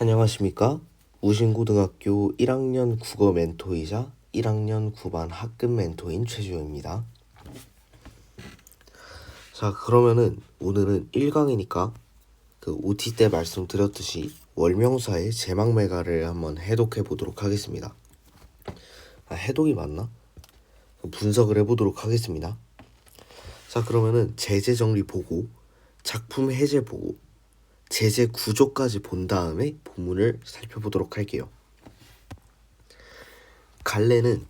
안녕하십니까? 우신고등학교 1학년 국어 멘토이자 1학년 9반 학급 멘토인 최주호입니다. 자, 그러면은 오늘은 1강이니까 그 OT 때 말씀드렸듯이 월명사의 제막매가를 한번 해독해 보도록 하겠습니다. 아, 해독이 맞나? 분석을 해보도록 하겠습니다. 자, 그러면은 제재 정리 보고 작품 해제 보고 제재 구조까지 본 다음에 본문을 살펴보도록 할게요. 갈래는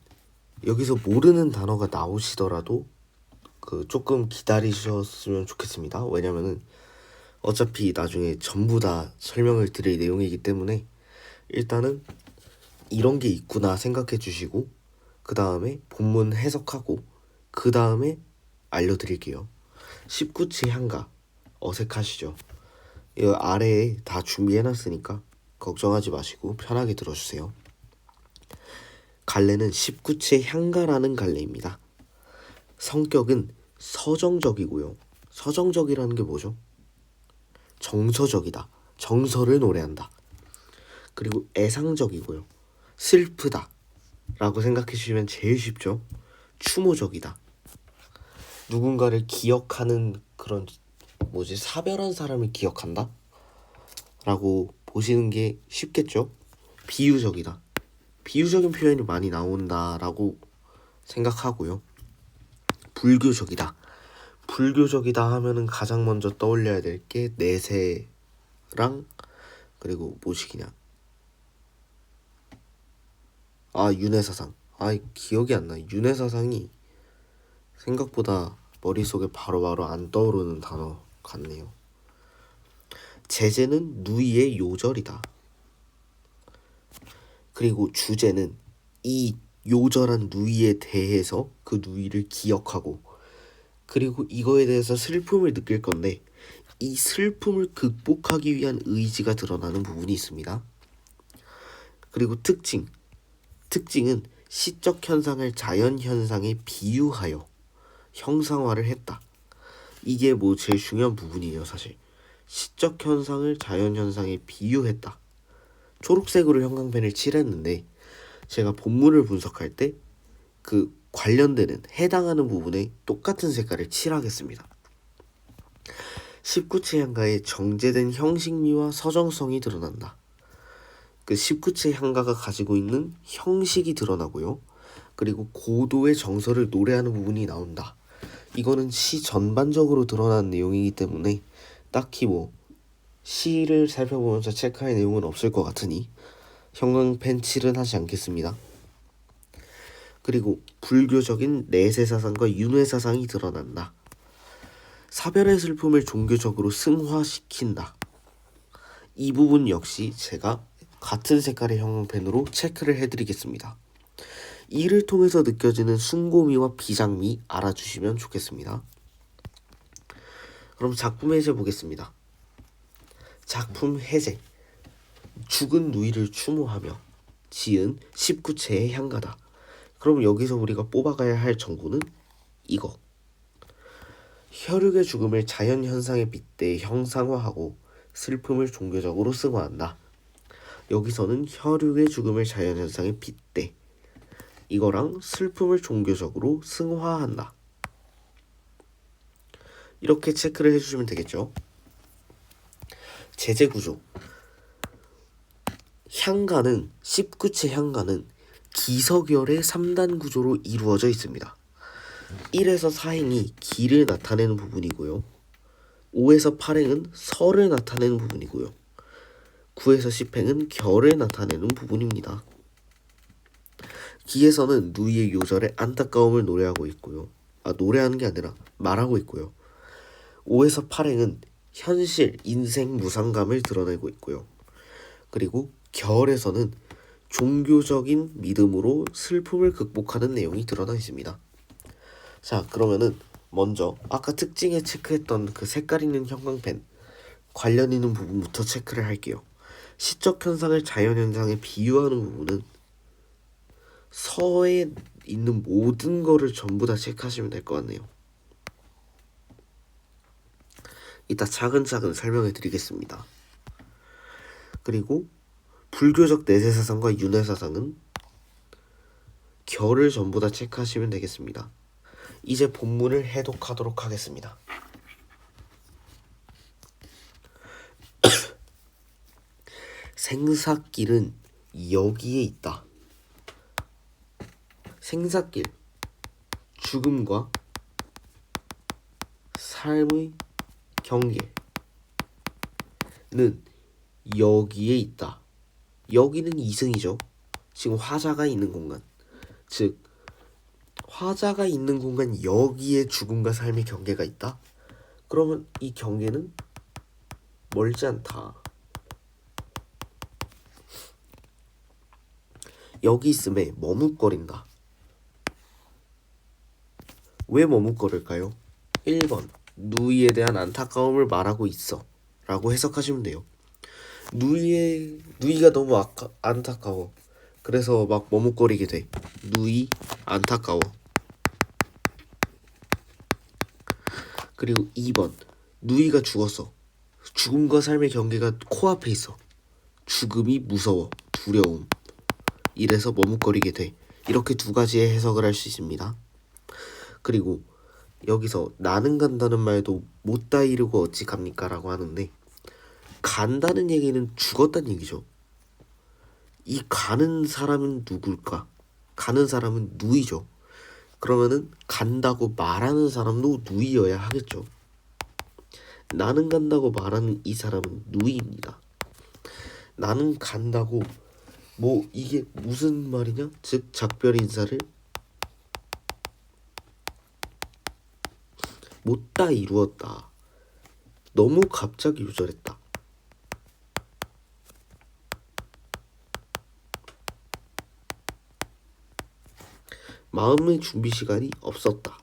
여기서 모르는 단어가 나오시더라도 그 조금 기다리셨으면 좋겠습니다. 왜냐면은 어차피 나중에 전부 다 설명을 드릴 내용이기 때문에 일단은 이런 게 있구나 생각해 주시고 그 다음에 본문 해석하고 그 다음에 알려드릴게요. 19치 향가 어색하시죠? 이 아래에 다 준비해놨으니까 걱정하지 마시고 편하게 들어주세요. 갈래는 19체 향가라는 갈래입니다. 성격은 서정적이고요. 서정적이라는 게 뭐죠? 정서적이다. 정서를 노래한다. 그리고 애상적이고요. 슬프다. 라고 생각해 주시면 제일 쉽죠? 추모적이다. 누군가를 기억하는 그런 뭐지 사별한 사람을 기억한다? 라고 보시는 게 쉽겠죠? 비유적이다. 비유적인 표현이 많이 나온다라고 생각하고요. 불교적이다. 불교적이다 하면은 가장 먼저 떠올려야 될 게 내세랑 그리고 뭐시기냐. 아 윤회사상. 아 기억이 안 나. 윤회사상이 생각보다 머릿속에 바로바로 안 떠오르는 단어 같네요. 제재는 누이의 요절이다. 그리고 주제는 이 요절한 누이에 대해서 그 누이를 기억하고 그리고 이거에 대해서 슬픔을 느낄 건데 이 슬픔을 극복하기 위한 의지가 드러나는 부분이 있습니다. 그리고 특징. 특징은 시적 현상을 자연 현상에 비유하여 형상화를 했다. 이게 뭐 제일 중요한 부분이에요, 사실. 시적 현상을 자연 현상에 비유했다. 초록색으로 형광펜을 칠했는데 제가 본문을 분석할 때 그 관련되는 해당하는 부분에 똑같은 색깔을 칠하겠습니다. 19체 향가의 정제된 형식미와 서정성이 드러난다. 그 19체 향가가 가지고 있는 형식이 드러나고요. 그리고 고도의 정서를 노래하는 부분이 나온다. 이거는 시 전반적으로 드러난 내용이기 때문에 딱히 뭐 시를 살펴보면서 체크할 내용은 없을 것 같으니 형광 펜 칠은 하지 않겠습니다. 그리고 불교적인 내세 사상과 윤회 사상이 드러난다. 사별의 슬픔을 종교적으로 승화시킨다. 이 부분 역시 제가 같은 색깔의 형광펜으로 체크를 해드리겠습니다. 이를 통해서 느껴지는 숭고미와 비장미 알아주시면 좋겠습니다. 그럼 작품 해제 보겠습니다. 작품 해제. 죽은 누이를 추모하며 지은 19채의 향가다. 그럼 여기서 우리가 뽑아가야 할 정보는 이거. 혈육의 죽음을 자연 현상에 빗대 형상화하고 슬픔을 종교적으로 승화한다. 여기서는 혈육의 죽음을 자연 현상에 빗대 이거랑 슬픔을 종교적으로 승화한다. 이렇게 체크를 해주시면 되겠죠. 제재 구조. 향가는 19채 향가는 기석열의 3단 구조로 이루어져 있습니다. 1에서 4행이 기를 나타내는 부분이고요. 5에서 8행은 설을 나타내는 부분이고요. 9에서 10행은 결을 나타내는 부분입니다. 기에서는 누이의 요절에 안타까움을 노래하고 있고요. 아, 노래하는 게 아니라 말하고 있고요. 5에서 8행은 현실, 인생, 무상감을 드러내고 있고요. 그리고 결에서는 종교적인 믿음으로 슬픔을 극복하는 내용이 드러나 있습니다. 자, 그러면은 먼저 아까 특징에 체크했던 그 색깔 있는 형광펜 관련 있는 부분부터 체크를 할게요. 시적 현상을 자연 현상에 비유하는 부분은 서에 있는 모든 거를 전부 다 체크하시면 될 것 같네요. 이따 차근차근 설명해 드리겠습니다. 그리고 불교적 내세사상과 윤회사상은 결을 전부 다 체크하시면 되겠습니다. 이제 본문을 해독하도록 하겠습니다. 생사길은 여기에 있다. 생사길, 죽음과 삶의 경계는 여기에 있다. 여기는 이승이죠. 지금 화자가 있는 공간. 즉, 화자가 있는 공간 여기에 죽음과 삶의 경계가 있다. 그러면 이 경계는 멀지 않다. 여기 있음에 머뭇거린다. 왜 머뭇거릴까요? 1번 누이에 대한 안타까움을 말하고 있어 라고 해석하시면 돼요. 누이의 누이가 너무 아까, 안타까워. 그래서 막 머뭇거리게 돼. 누이 안타까워. 그리고 2번 누이가 죽었어. 죽음과 삶의 경계가 코앞에 있어. 죽음이 무서워. 두려움. 이래서 머뭇거리게 돼. 이렇게 두 가지의 해석을 할 수 있습니다. 그리고 여기서 나는 간다는 말도 못다 이루고 어찌 갑니까? 라고 하는데 간다는 얘기는 죽었다는 얘기죠. 이 가는 사람은 누굴까? 가는 사람은 누이죠. 그러면은 간다고 말하는 사람도 누이여야 하겠죠. 나는 간다고 말하는 이 사람은 누이입니다. 나는 간다고 뭐 이게 무슨 말이냐? 즉 작별 인사를 못다 이루었다. 너무 갑자기 요절했다. 마음의 준비 시간이 없었다.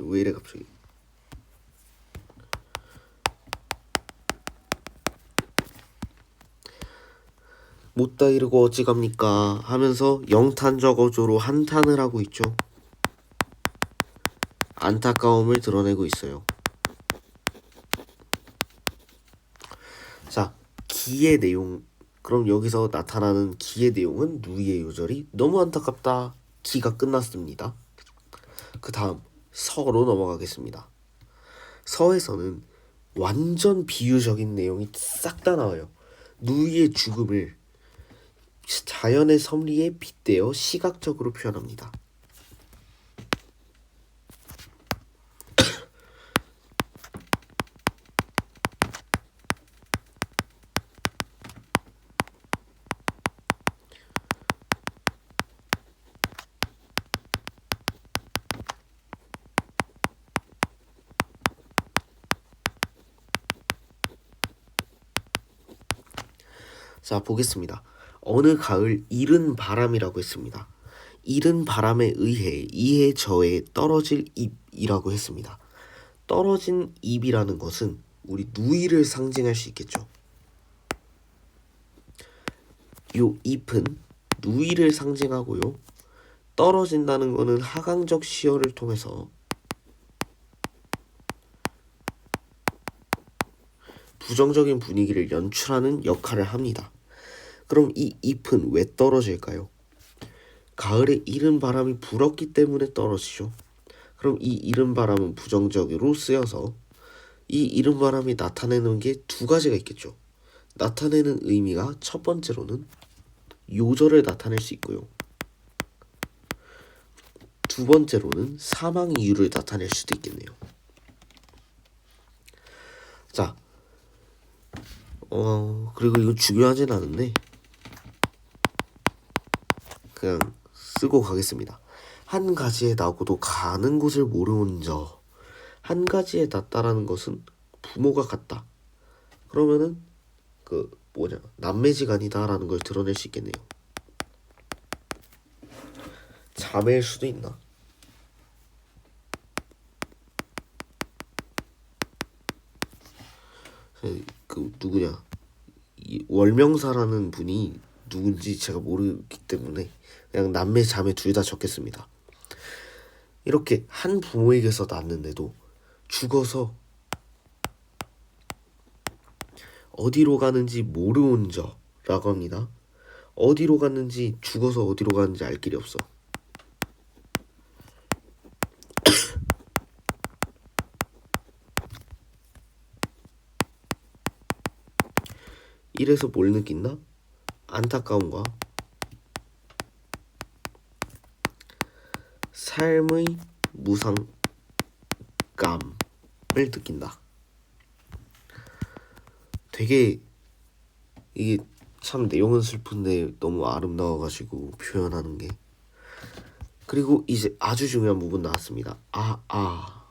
왜 이래 갑자기? 못다 이르고 어찌갑니까 하면서 영탄 저거조로 한탄을 하고 있죠. 안타까움을 드러내고 있어요. 자, 기의 내용. 그럼 여기서 나타나는 기의 내용은 누이의 요절이 너무 안타깝다. 기가 끝났습니다. 그 다음 서로 넘어가겠습니다. 서에서는 완전 비유적인 내용이 싹 다 나와요. 누이의 죽음을 자연의 섭리에 빗대어 시각적으로 표현합니다. 자, 보겠습니다. 어느 가을 이른 바람이라고 했습니다. 이른 바람에 의해 이해 저에 떨어질 잎이라고 했습니다. 떨어진 잎이라는 것은 우리 누이를 상징할 수 있겠죠. 요 잎은 누이를 상징하고요. 떨어진다는 것은 하강적 시어를 통해서 부정적인 분위기를 연출하는 역할을 합니다. 그럼 이 잎은 왜 떨어질까요? 가을에 이른 바람이 불었기 때문에 떨어지죠. 그럼 이 이른 바람은 부정적으로 쓰여서 이 이른 바람이 나타내는 게 두 가지가 있겠죠. 나타내는 의미가 첫 번째로는 요절을 나타낼 수 있고요. 두 번째로는 사망 이유를 나타낼 수도 있겠네요. 자, 어, 그리고 이거 중요하진 않은데, 그냥 쓰고 가겠습니다. 한 가지에 나고도 가는 곳을 모르는 저. 한 가지에 낫다라는 것은 부모가 같다. 그러면은 그 뭐냐 남매지간이다라는 걸 드러낼 수 있겠네요. 자매일 수도 있나? 그 누구냐 이 월명사라는 분이 누군지 제가 모르기 때문에 그냥 남매 자매 둘 다 적겠습니다. 이렇게 한 부모에게서 낳았는데도 죽어서 어디로 가는지 모르온 저라고 합니다. 어디로 갔는지 죽어서 어디로 가는지 알 길이 없어. 이래서 뭘 느낀다? 안타까움과 삶의 무상감을 느낀다. 되게 이게 참 내용은 슬픈데 너무 아름다워가지고 표현하는 게 그리고 이제 아주 중요한 부분 나왔습니다. 아 아.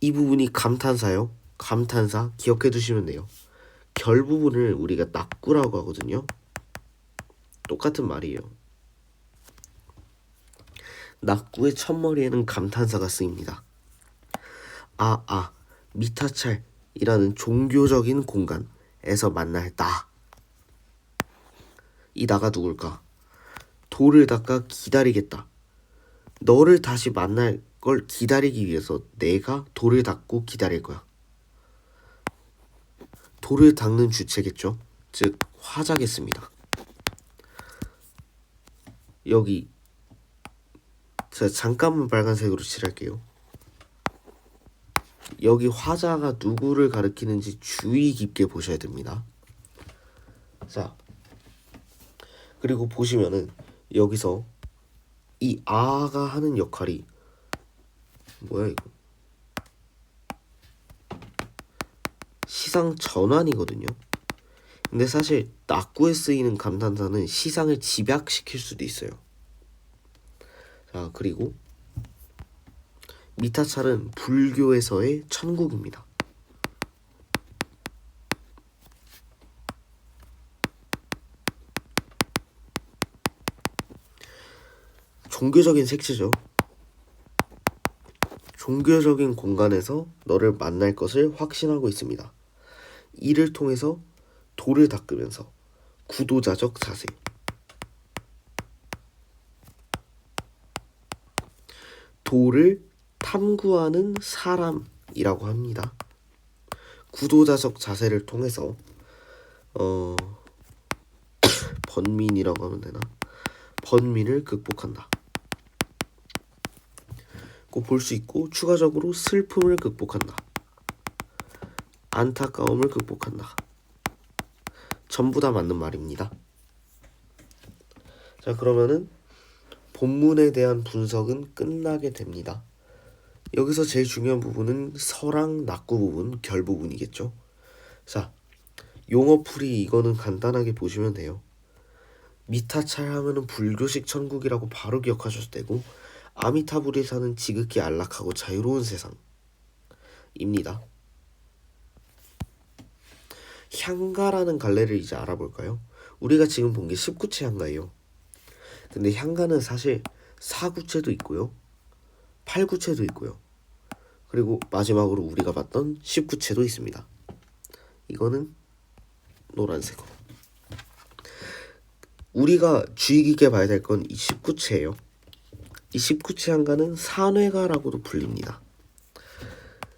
이 부분이 감탄사요. 감탄사 기억해 두시면 돼요. 결 부분을 우리가 낙구라고 하거든요. 똑같은 말이에요. 낙구의 첫머리에는 감탄사가 쓰입니다. 아, 아, 미타찰이라는 종교적인 공간에서 만날 나. 이 나가 누굴까? 돌을 닦아 기다리겠다. 너를 다시 만날 걸 기다리기 위해서 내가 돌을 닦고 기다릴 거야. 돌을 닦는 주체겠죠. 즉 화자겠습니다. 여기 제가 잠깐만 빨간색으로 칠할게요. 여기 화자가 누구를 가리키는지 주의 깊게 보셔야 됩니다. 자, 그리고 보시면은 여기서 이 아가 하는 역할이 뭐야 이거? 시상 전환이거든요. 근데 사실 낙구에 쓰이는 감탄사는 시상을 집약시킬 수도 있어요. 자, 그리고 미타찰은 불교에서의 천국입니다. 종교적인 색채죠. 종교적인 공간에서 너를 만날 것을 확신하고 있습니다. 이를 통해서 돌을 닦으면서 구도자적 자세. 돌을 탐구하는 사람이라고 합니다. 구도자적 자세를 통해서 어 번민이라고 하면 되나? 번민을 극복한다. 꼭 볼 수 있고 추가적으로 슬픔을 극복한다. 안타까움을 극복한다. 전부 다 맞는 말입니다. 자, 그러면은 본문에 대한 분석은 끝나게 됩니다. 여기서 제일 중요한 부분은 서랑 낙구 부분, 결 부분이겠죠. 자, 용어풀이 이거는 간단하게 보시면 돼요. 미타찰 하면은 불교식 천국이라고 바로 기억하셔도 되고 아미타불이 사는 지극히 안락하고 자유로운 세상입니다. 향가라는 갈래를 이제 알아볼까요? 우리가 지금 본 게 19채 향가예요. 근데 향가는 사실 4구체도 있고요. 8구체도 있고요. 그리고 마지막으로 우리가 봤던 19채도 있습니다. 이거는 노란색으로. 우리가 주의 깊게 봐야 될 건 이 19채예요. 이 19채 향가는 산회가라고도 불립니다.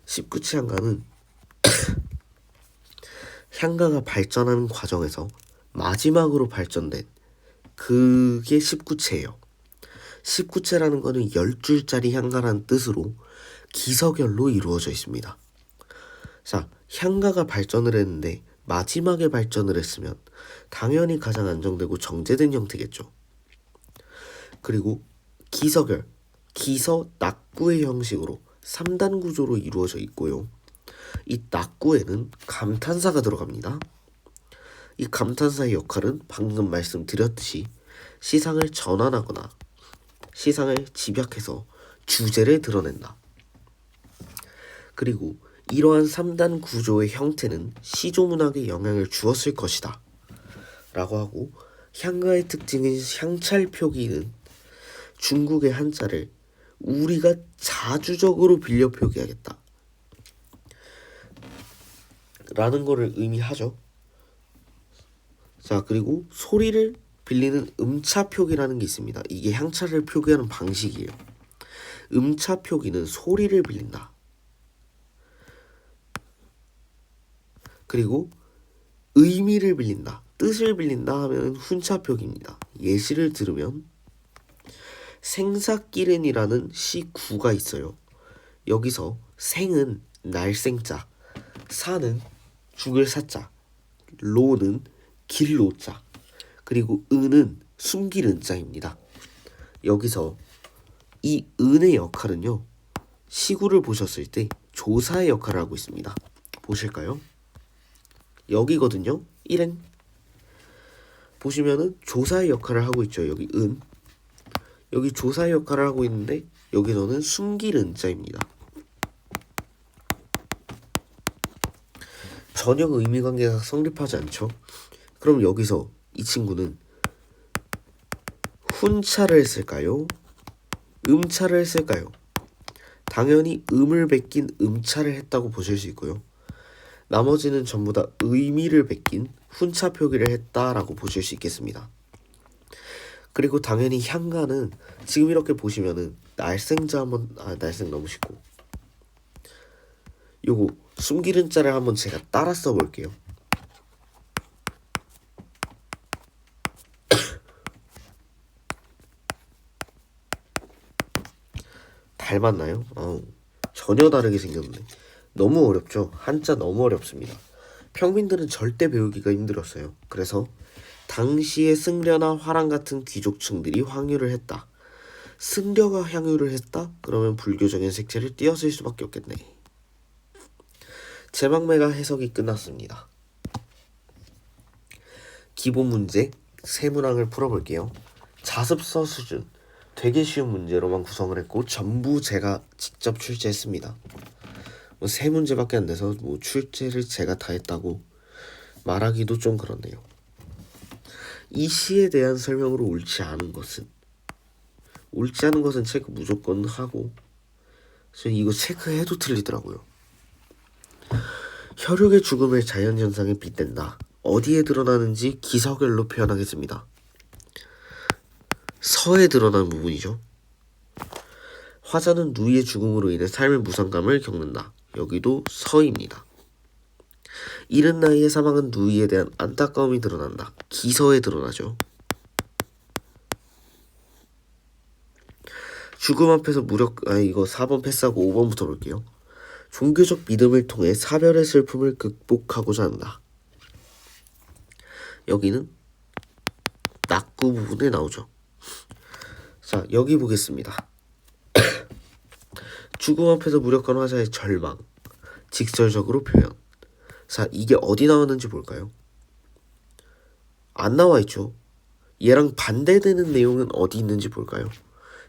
19채 향가는 향가가 발전하는 과정에서 마지막으로 발전된 그게 19채예요. 19채라는 거는 10줄짜리 향가라는 뜻으로 기서결로 이루어져 있습니다. 자, 향가가 발전을 했는데 마지막에 발전을 했으면 당연히 가장 안정되고 정제된 형태겠죠. 그리고 기서결, 기서 낙구의 형식으로 3단 구조로 이루어져 있고요. 이 낙구에는 감탄사가 들어갑니다. 이 감탄사의 역할은 방금 말씀드렸듯이 시상을 전환하거나 시상을 집약해서 주제를 드러낸다. 그리고 이러한 3단 구조의 형태는 시조문학에 영향을 주었을 것이다. 라고 하고 향가의 특징인 향찰 표기는 중국의 한자를 우리가 자주적으로 빌려 표기하겠다. 라는 거를 의미하죠. 자, 그리고 소리를 빌리는 음차 표기라는 게 있습니다. 이게 향차를 표기하는 방식이에요. 음차 표기는 소리를 빌린다. 그리고 의미를 빌린다, 뜻을 빌린다 하면 훈차 표기입니다. 예시를 들으면 생사끼른이라는 시구가 있어요. 여기서 생은 날생자, 사는 죽을 사자, 로는 길로자, 그리고 은은 숨기는 자입니다. 여기서 이 은의 역할은요. 시구를 보셨을 때 조사의 역할을 하고 있습니다. 보실까요? 여기거든요. 일행 보시면은 조사의 역할을 하고 있죠. 여기 은 여기 조사의 역할을 하고 있는데 여기서는 숨기는 자입니다. 전혀 의미 관계가 성립하지 않죠. 그럼 여기서 이 친구는 훈차를 했을까요? 음차를 했을까요? 당연히 음을 베낀 음차를 했다고 보실 수 있고요. 나머지는 전부 다 의미를 베낀 훈차 표기를 했다라고 보실 수 있겠습니다. 그리고 당연히 향가는 지금 이렇게 보시면은 날생자 한번 아 날생 너무 쉽고 요거 숨기는 자를 한번 제가 따라 써볼게요. 닮았나요? 어우, 전혀 다르게 생겼네. 너무 어렵죠? 한자 너무 어렵습니다. 평민들은 절대 배우기가 힘들었어요. 그래서 당시의 승려나 화랑 같은 귀족층들이 황유를 했다. 승려가 향유를 했다? 그러면 불교적인 색채를 띄었을 수밖에 없겠네. 제막매가 해석이 끝났습니다. 기본 문제 세 문항을 풀어볼게요. 자습서 수준 되게 쉬운 문제로만 구성을 했고 전부 제가 직접 출제했습니다. 뭐 세 문제밖에 안 돼서 뭐 출제를 제가 다 했다고 말하기도 좀 그렇네요. 이 시에 대한 설명으로 옳지 않은 것은 옳지 않은 것은 체크 무조건 하고 저 이거 체크해도 틀리더라고요. 혈육의 죽음을 자연현상에 빗댄다. 어디에 드러나는지 기서결로 표현하겠습니다. 서에 드러나는 부분이죠. 화자는 누이의 죽음으로 인해 삶의 무상감을 겪는다. 여기도 서입니다. 이른 나이에 사망한 누이에 대한 안타까움이 드러난다. 기서에 드러나죠. 죽음 앞에서 무력 아 이거 4번 패스하고 5번부터 볼게요. 종교적 믿음을 통해 사별의 슬픔을 극복하고자 한다. 여기는 낙구 부분에 나오죠. 자, 여기 보겠습니다. 죽음 앞에서 무력한 화자의 절망, 직설적으로 표현. 자, 이게 어디 나왔는지 볼까요? 안 나와 있죠. 얘랑 반대되는 내용은 어디 있는지 볼까요?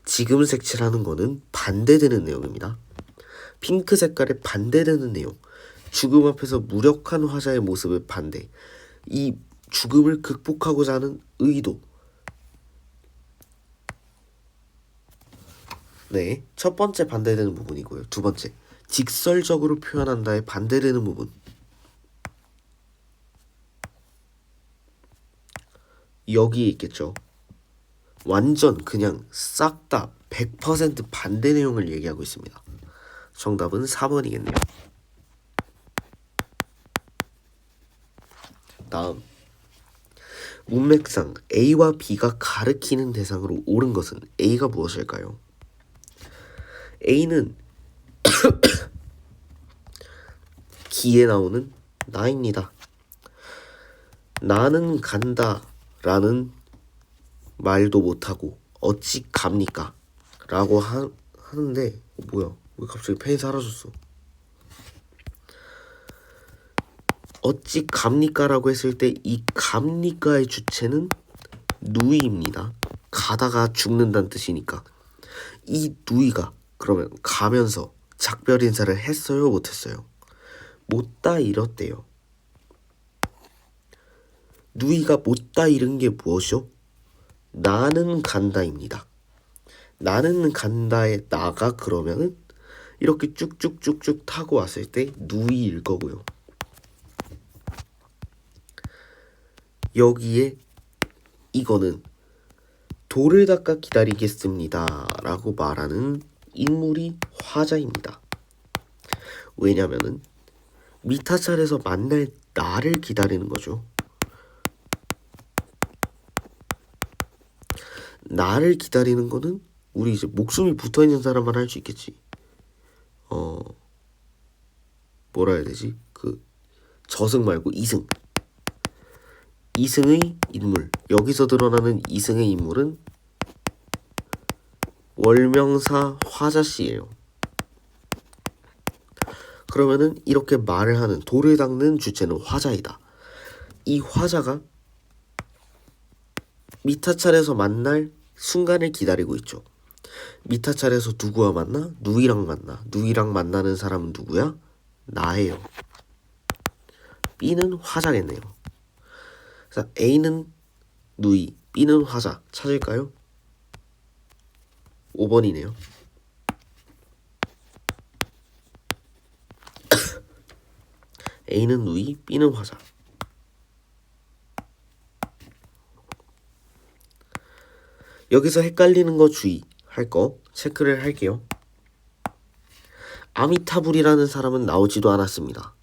지금 색칠하는 거는 반대되는 내용입니다. 핑크 색깔에 반대되는 내용. 죽음 앞에서 무력한 화자의 모습을 반대. 이 죽음을 극복하고자 하는 의도. 네, 첫 번째 반대되는 부분이고요. 두 번째, 직설적으로 표현한다에 반대되는 부분. 여기에 있겠죠. 완전 그냥 싹 다 100% 반대 내용을 얘기하고 있습니다. 정답은 4번이겠네요. 다음 문맥상 A와 B가 가르키는 대상으로 옳은 것은 A가 무엇일까요? A는 기에 나오는 나입니다. 나는 간다 라는 말도 못하고 어찌 갑니까? 라고 하, 하는데 어, 뭐야 왜 갑자기 펜이 사라졌어 어찌 갑니까? 라고 했을 때 이 갑니까의 주체는 누이입니다 가다가 죽는다는 뜻이니까 이 누이가 그러면 가면서 작별 인사를 했어요 못했어요 못다 잃었대요 누이가 못다 잃은 게 무엇이요? 나는 간다입니다. 나는 간다의 나가 그러면은 이렇게 쭉쭉쭉쭉 타고 왔을 때 누이일 거고요. 여기에 이거는 돌을 닦아 기다리겠습니다. 라고 말하는 인물이 화자입니다. 왜냐면은 미타 차례에서 만날 나를 기다리는 거죠. 나를 기다리는 거는 우리 이제 목숨이 붙어 있는 사람만 할 수 있겠지. 어 뭐라 해야 되지? 그 저승 말고 이승. 이승의 인물. 여기서 드러나는 이승의 인물은 월명사 화자씨예요. 그러면은 이렇게 말을 하는 돌을 닦는 주체는 화자이다. 이 화자가 미타 차례에서 만날 순간을 기다리고 있죠. 미타 차례에서 누구와 만나? 누이랑 만나. 누이랑 만나는 사람은 누구야? 나예요. B는 화자겠네요. 그래서 A는 누이, B는 화자 찾을까요? 5번이네요. A는 누이, B는 화자. 여기서 헷갈리는 거 주의 할 거 체크를 할게요. 아미타불이라는 사람은 나오지도 않았습니다.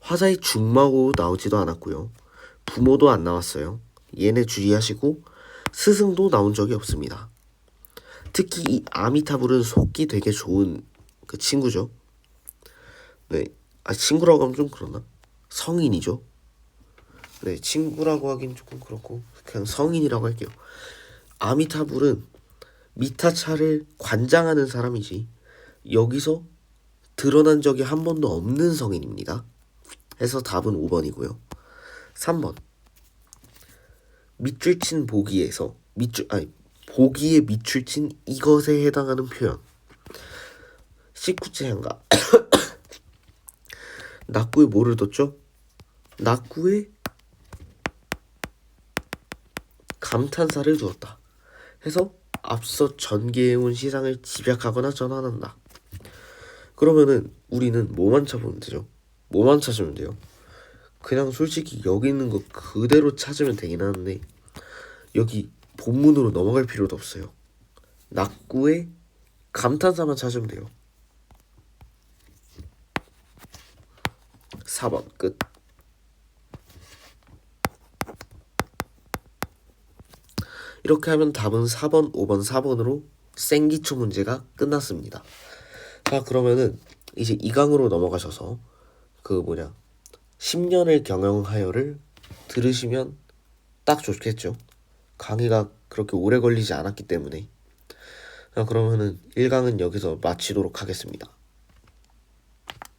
화자의 중마고 나오지도 않았고요. 부모도 안 나왔어요. 얘네 주의하시고 스승도 나온 적이 없습니다. 특히 이 아미타불은 속기 되게 좋은 그 친구죠. 네, 아 친구라고 하면 좀 그러나 성인이죠. 네, 친구라고 하긴 조금 그렇고 그냥 성인이라고 할게요. 아미타불은 미타차를 관장하는 사람이지 여기서 드러난 적이 한 번도 없는 성인입니다. 해서 답은 5번이고요. 3번 밑줄 친 보기에서 밑줄 아니 보기에 밑줄 친 이것에 해당하는 표현 식구째 행가 낙구에 뭐를 뒀죠? 낙구에 감탄사를 두었다. 해서 앞서 전개해온 시상을 집약하거나 전환한다. 그러면은 우리는 뭐만 찾으면 되죠? 뭐만 찾으면 돼요? 그냥 솔직히 여기 있는 거 그대로 찾으면 되긴 하는데 여기 본문으로 넘어갈 필요도 없어요. 낙구에 감탄사만 찾으면 돼요. 4번 끝. 이렇게 하면 답은 4번, 5번, 4번으로 생기초 문제가 끝났습니다. 자, 그러면은 이제 2강으로 넘어가셔서 그 뭐냐 10년을 경영하여를 들으시면 딱 좋겠죠. 강의가 그렇게 오래 걸리지 않았기 때문에. 자, 그러면은 1강은 여기서 마치도록 하겠습니다.